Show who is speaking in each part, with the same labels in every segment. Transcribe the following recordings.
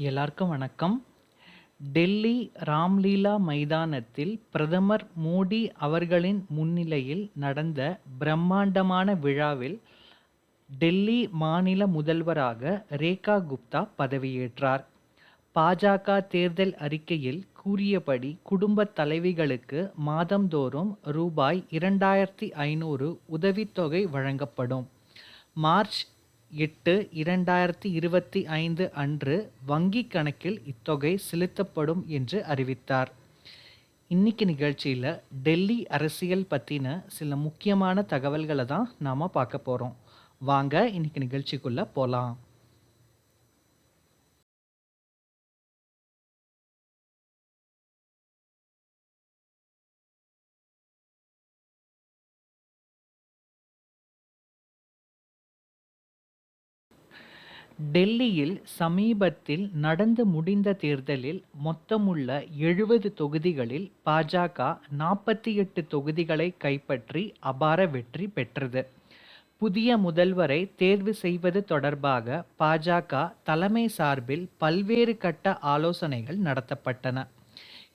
Speaker 1: எல்லாருக்கும் வணக்கம். டெல்லி ராம்லீலா மைதானத்தில் பிரதமர் மோடி அவர்களின் முன்னிலையில் நடந்த பிரம்மாண்டமான விழாவில் டெல்லி மாநில முதல்வராக ரேகா குப்தா பதவியேற்றார். பாஜக தேர்தல் அறிக்கையில் கூறியபடி குடும்பத் தலைவிகளுக்கு மாதந்தோறும் ரூபாய் இரண்டாயிரத்தி ஐநூறு உதவித்தொகை வழங்கப்படும். மார்ச் எட்டு இரண்டாயிரத்தி இருபத்தி ஐந்து அன்று வங்கிக் கணக்கில் இத்தொகை செலுத்தப்படும் என்று அறிவித்தார். இன்னைக்கு நிகழ்ச்சியில் டெல்லி அரசியல் பற்றின சில முக்கியமான தகவல்களை தான் நாம் பார்க்க போகிறோம் வாங்க இன்னைக்கு நிகழ்ச்சிக்குள்ளே போகலாம் டெல்லியில் சமீபத்தில் நடந்து முடிந்த தேர்தலில் மொத்தமுள்ள எழுபது தொகுதிகளில் பாஜக நாற்பத்தி எட்டு தொகுதிகளை கைப்பற்றி அபார வெற்றி பெற்றது. புதிய முதல்வரை தேர்வு செய்வது தொடர்பாக பாஜக தலைமை சார்பில் பல்வேறு கட்ட ஆலோசனைகள் நடத்தப்பட்டன.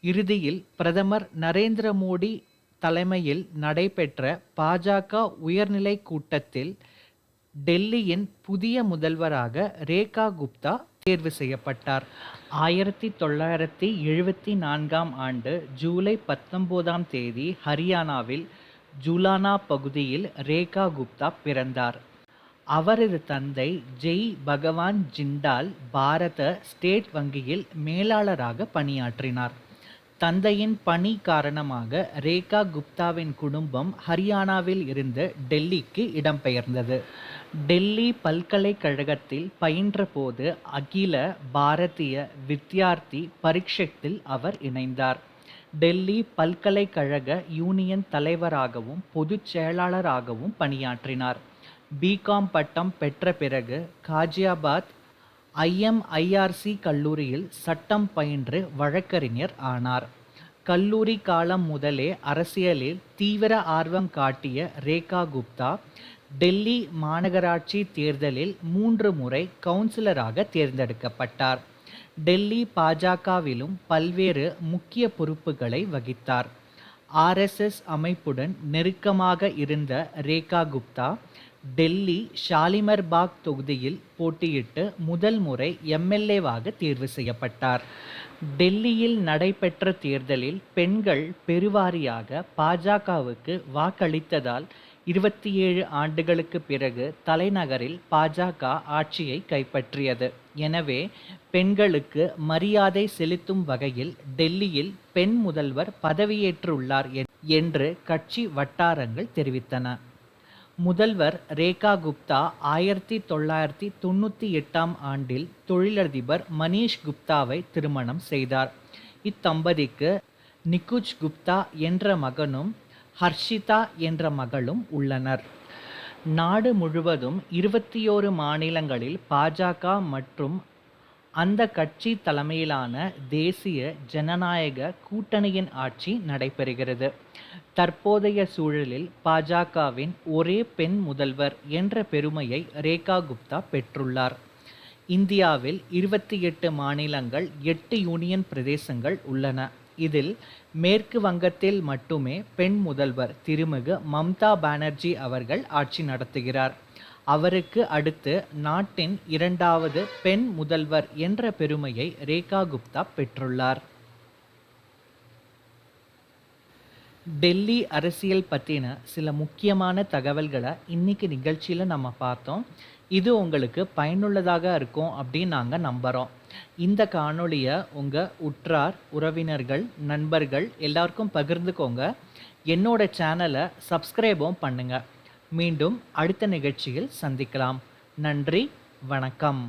Speaker 1: இறுதியில் பிரதமர் நரேந்திர மோடி தலைமையில் நடைபெற்ற பாஜக உயர்நிலை கூட்டத்தில் டெல்லியின் புதிய முதல்வராக ரேகா குப்தா தேர்வு செய்யப்பட்டார். ஆயிரத்தி தொள்ளாயிரத்தி எழுபத்தி நான்காம் ஆண்டு ஜூலை பத்தொம்போதாம் தேதி ஹரியானாவில் ஜுலானா பகுதியில் ரேகா குப்தா பிறந்தார். அவரது தந்தை ஜெய் பகவான் ஜிண்டால் பாரத ஸ்டேட் வங்கியில் மேலாளராக பணியாற்றினார். தந்தையின் பணி காரணமாக ரேகா குப்தாவின் குடும்பம் ஹரியானாவில் இருந்து டெல்லிக்கு இடம்பெயர்ந்தது. டெல்லி பல்கலைக்கழகத்தில் பயின்றபோது அகில பாரதிய வித்யார்த்தி பரீட்சத்தில் அவர் இணைந்தார். டெல்லி பல்கலைக்கழக யூனியன் தலைவராகவும் பொதுச் செயலாளராகவும் பணியாற்றினார். பிகாம் பட்டம் பெற்ற பிறகு காஜியாபாத் ஐஎம்ஐஆர்சி கல்லூரியில் சட்டம் பயின்று வழக்கறிஞர் ஆனார். கல்லூரி காலம் முதலே அரசியலில் தீவிர ஆர்வம் காட்டிய ரேகா குப்தா டெல்லி மாநகராட்சி தேர்தலில் மூன்று முறை கவுன்சிலராக தேர்ந்தெடுக்கப்பட்டார். டெல்லி பாஜகவிலும் பல்வேறு முக்கிய பொறுப்புகளை வகித்தார். ஆர்எஸ்எஸ் அமைப்புடன் நெருக்கமாக இருந்த ரேகா குப்தா டெல்லி ஷாலிமர் பாக் தொகுதியில் போட்டியிட்டு முதல் முறை எம்எல்ஏவாக தேர்வு செய்யப்பட்டார். டெல்லியில் நடைபெற்ற தேர்தலில் பெண்கள் பெருவாரியாக பாஜகவுக்கு வாக்களித்ததால் இருபத்தி ஏழு ஆண்டுகளுக்கு பிறகு தலைநகரில் பாஜக ஆட்சியை கைப்பற்றியது. எனவே பெண்களுக்கு மரியாதை செலுத்தும் வகையில் டெல்லியில் பெண் முதல்வர் பதவியேற்றுள்ளார் என்று கட்சி வட்டாரங்கள் தெரிவித்தன. முதல்வர் ரேகா குப்தா ஆயிரத்தி தொள்ளாயிரத்தி தொண்ணூற்றி எட்டாம் ஆண்டில் தொழிலதிபர் மணீஷ் குப்தாவை திருமணம் செய்தார். இத்தம்பதிக்கு நிகுஜ் குப்தா என்ற மகனும் ஹர்ஷிதா என்ற மகளும் உள்ளனர். நாடு முழுவதும் இருபத்தி ஓரு மாநிலங்களில் பாஜக மற்றும் அந்த கட்சி தலைமையிலான தேசிய ஜனநாயக கூட்டணியின் ஆட்சி நடைபெறுகிறது. தற்போதைய சூழலில் பாஜகவின் ஒரே பெண் முதல்வர் என்ற பெருமையை ரேகா குப்தா பெற்றுள்ளார். இந்தியாவில் இருபத்தி எட்டு மாநிலங்கள் எட்டு யூனியன் பிரதேசங்கள் உள்ளன. இதில் மேற்கு வங்கத்தில் மட்டுமே பெண் முதல்வர் திருமிகு மம்தா பானர்ஜி அவர்கள் ஆட்சி நடத்துகிறார். அவருக்கு அடுத்து நாட்டின் இரண்டாவது பெண் முதல்வர் என்ற பெருமையை ரேகா குப்தா பெற்றுள்ளார். டெல்லி அரசியல் பற்றின சில முக்கியமான தகவல்களை இன்னைக்கு நிகழ்ச்சியில் நம்ம பார்த்தோம். இது உங்களுக்கு பயனுள்ளதாக இருக்கும் அப்படின்னு நாங்கள் நம்புகிறோம் இந்த காணொளியை உங்கள் உற்றார் உறவினர்கள் நண்பர்கள் எல்லாருக்கும் பகிர்ந்துக்கோங்க. என்னோட சேனலை சப்ஸ்கிரைபும் பண்ணுங்கள் மீண்டும் அடுத்த நிகழ்ச்சியில் சந்திக்கலாம். நன்றி வணக்கம்.